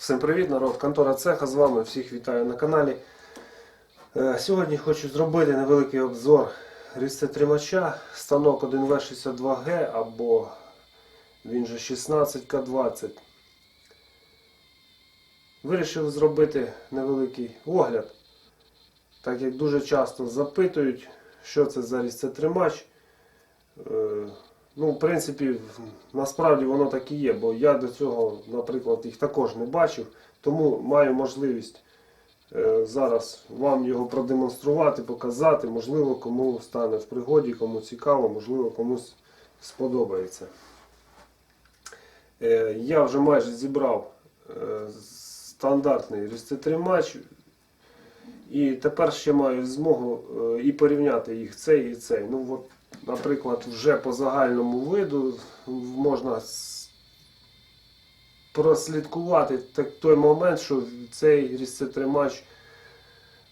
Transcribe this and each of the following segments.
Всім привіт, народ! Контора Цеха з вами. Всіх вітаю на каналі. Е, Сьогодні хочу зробити невеликий обзор різцетримача станок 1В62Г або він же 16К20. Вирішив зробити невеликий огляд, так як дуже часто запитують, що це за різцетримач. Ну, в принципі, насправді воно так і є, бо я до цього, наприклад, їх також не бачив, тому маю можливість е, зараз вам його продемонструвати, показати. Можливо, кому стане в пригоді, кому цікаво, можливо, комусь сподобається. Е, я вже майже зібрав е, стандартний різцетримач. І тепер ще маю змогу і порівняти їх цей і цей. Ну, от, наприклад, вже по загальному виду можна прослідкувати той момент, що цей різцетримач е,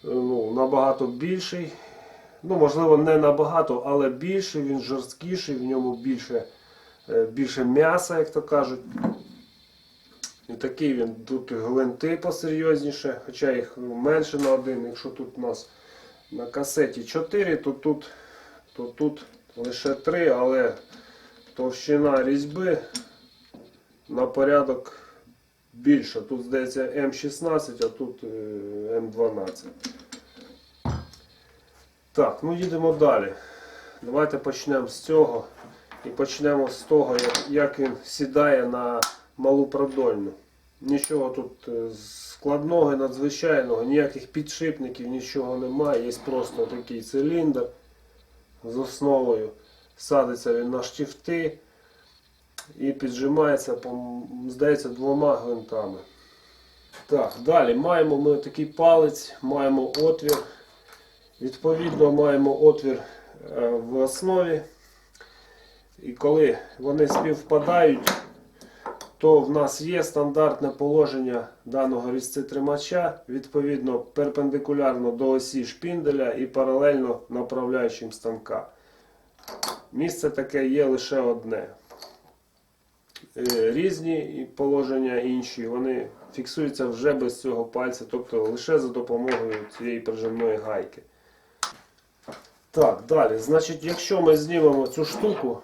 ну, набагато більший. Ну, можливо, не набагато, але більший, він жорсткіший, в ньому більше, е, більше м'яса, як то кажуть. І такий він тут гвинти посерйозніше, хоча їх менше на один. Якщо тут у нас на касеті 4, то тут, то тут лише 3, але товщина різьби на порядок більша. Тут здається М16, а тут е, М12. Так, ну їдемо далі. Давайте почнемо з цього. І почнемо з того, як, він сідає на малу продольну. Нічого тут е, складного надзвичайного, ніяких підшипників, нічого немає. Є просто такий циліндр з основою. Садиться він на штифти і піджимається, здається, двома гвинтами. Так, далі маємо ми такий палець, маємо отвір. Відповідно, маємо отвір е, в основі. І коли вони співпадають, то в нас є стандартне положення даного різцетримача, відповідно перпендикулярно до осі шпінделя і паралельно направляючим станка. Місце таке є лише одне. Е, Різні положення інші, вони фіксуються вже без цього пальця, тобто лише за допомогою цієї прижимної гайки. Так, далі. Значить, якщо ми знімемо цю штуку,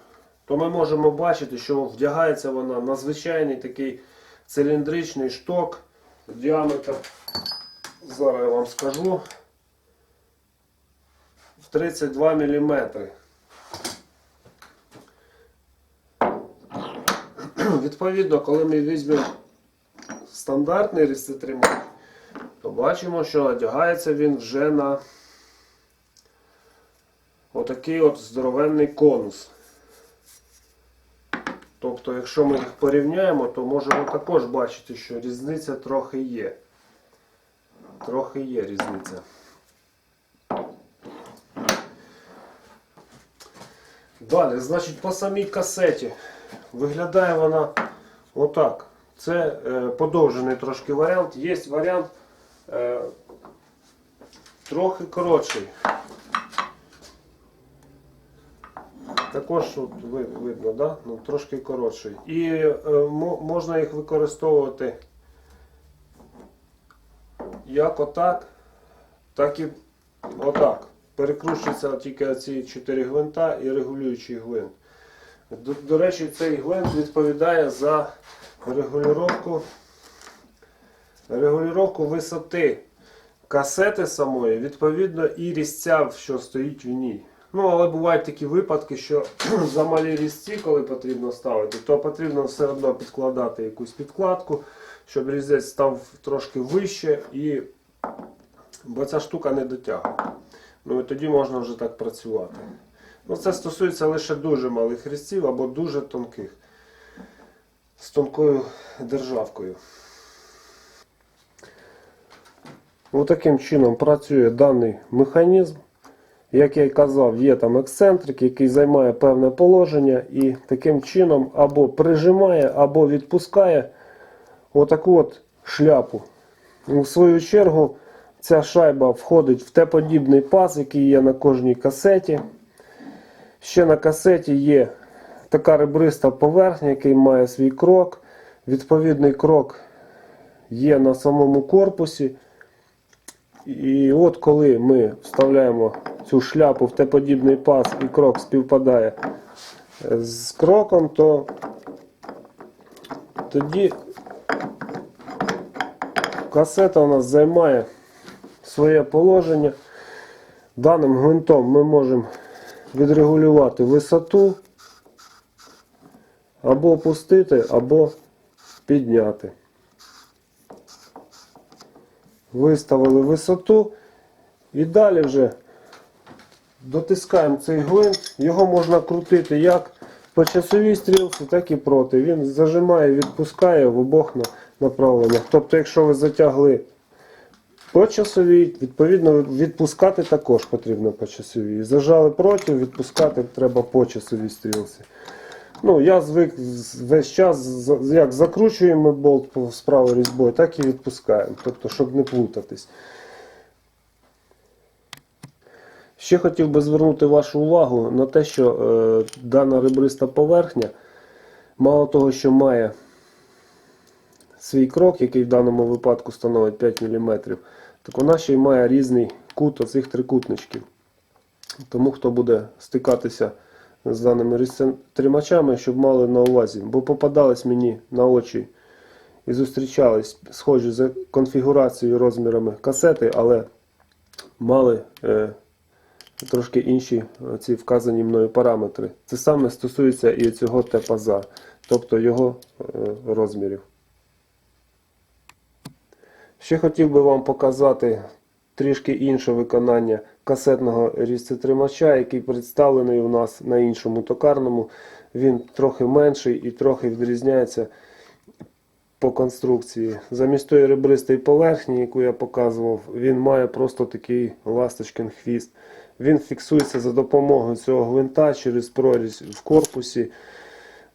то ми можемо бачити, що вдягається вона на звичайний такий циліндричний шток. Діаметр, зараз я вам скажу, в 32 мм. Відповідно, коли ми візьмемо стандартний різцетримач, то бачимо, що одягається він вже на отакий от здоровенний конус. Тобто, якщо ми їх порівняємо, то можемо також бачити, що різниця трохи є. Трохи є різниця. Далі, значить, по самій касеті виглядає вона отак. Це е, подовжений трошки варіант. Є варіант е, трохи коротший. Також видно, да? ну, трошки коротший. І е, можна їх використовувати як отак, так і отак. Перекручуються тільки ці 4 гвинта і регулюючий гвинт. До, до речі, цей гвинт відповідає за регулювання, регулювання висоти касети самої, відповідно, і різця, що стоїть в ній. Ну, але бувають такі випадки, що замалі різці, коли потрібно ставити, то потрібно все одно підкладати якусь підкладку, щоб різець став трошки вище, і... бо ця штука не дотягує. Ну і тоді можна вже так працювати. Ну, це стосується лише дуже малих різців або дуже тонких. З тонкою державкою. Отаким чином працює даний механізм. Як я й казав, є там ексцентрик, який займає певне положення і таким чином або прижимає, або відпускає отаку от шляпу. У свою чергу ця шайба входить в Т-подібний паз, який є на кожній касеті. Ще на касеті є така ребриста поверхня, який має свій крок. Відповідний крок є на самому корпусі. І от коли ми вставляємо цю шляпу в Т-подібний паз і крок співпадає з кроком, то тоді касета у нас займає своє положення. Даним гвинтом ми можемо відрегулювати висоту, або опустити, або підняти. Виставили висоту і далі вже дотискаємо цей гвинт. Його можна крутити як по часовій стрілці, так і проти. Він зажимає відпускає в обох направленнях. Тобто, якщо ви затягли по часовій, відповідно, відпускати також потрібно по часовій. Зажали проти, відпускати треба по часовій стрілці. Ну, я звик весь час, як закручуємо болт по- різьбою, так і відпускаємо. Тобто, щоб не плутатись. Ще хотів би звернути вашу увагу на те, що е, дана ребриста поверхня, мало того, що має свій крок, який в даному випадку становить 5 мм, так вона ще й має різний кут оцих трикутничків. Тому хто буде стикатися з даними тримачами, щоб мали на увазі, бо попадались мені на очі і зустрічались схожі за конфігурацією розмірами касети, але мали е, трошки інші е, ці вказані мною параметри. Це саме стосується і цього тепаза, тобто його е, розмірів. Ще хотів би вам показати трішки інше виконання касетного різцетримача, який представлений у нас на іншому токарному. Він трохи менший і трохи відрізняється по конструкції. Замість тої ребристої поверхні, яку я показував, він має просто такий ласточкин хвіст. Він фіксується за допомогою цього гвинта через прорізь в корпусі.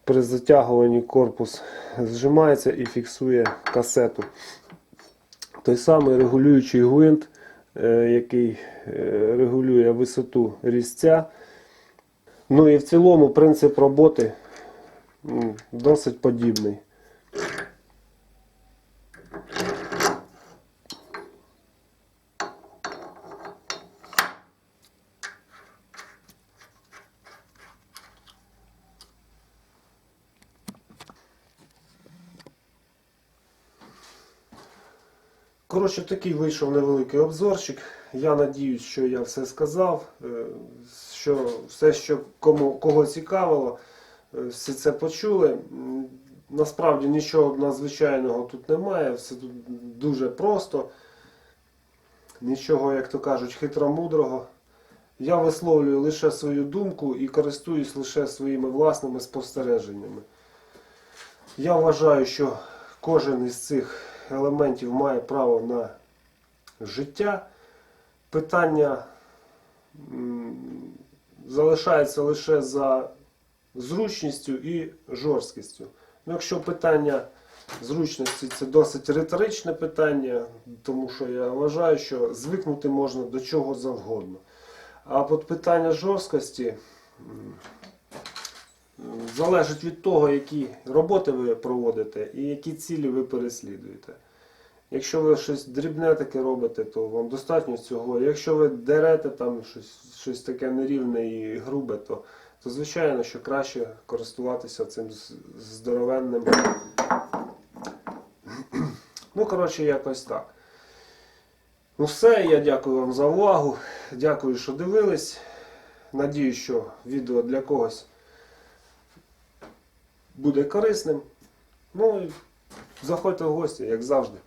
При затягуванні корпус зжимається і фіксує касету. Той самий регулюючий гвинт, е, який е, регулює висоту різця. Ну і в цілому принцип роботи досить подібний. Коротше, такий вийшов невеликий обзорчик. Я надіюсь, що я все сказав, е, що все, що кому кого цікавило, е, все це почули. Насправді нічого надзвичайного тут немає, все тут дуже просто. Нічого, як то кажуть, хитромудрого. Я висловлюю лише свою думку і користуюсь лише своїми власними спостереженнями. Я вважаю, що кожен із цих елементів має право на життя. Питання залишається лише за зручністю і жорсткістю. Ну, якщо питання зручності це досить риторичне питання, тому що я вважаю, що звикнути можна до чого завгодно. А от питання жорсткості залежить від того, які роботи ви проводите і які цілі ви переслідуєте. Якщо ви щось дрібне таке робите, то вам достатньо цього. Якщо ви дерете там щось, щось таке нерівне і грубе, то, то звичайно, що краще користуватися цим здоровенним. Ну, коротше, якось так. Ну все, я дякую вам за увагу. Дякую, що дивились. Надію, що відео для когось буде корисним. Ну і заходьте в гості, як завжди.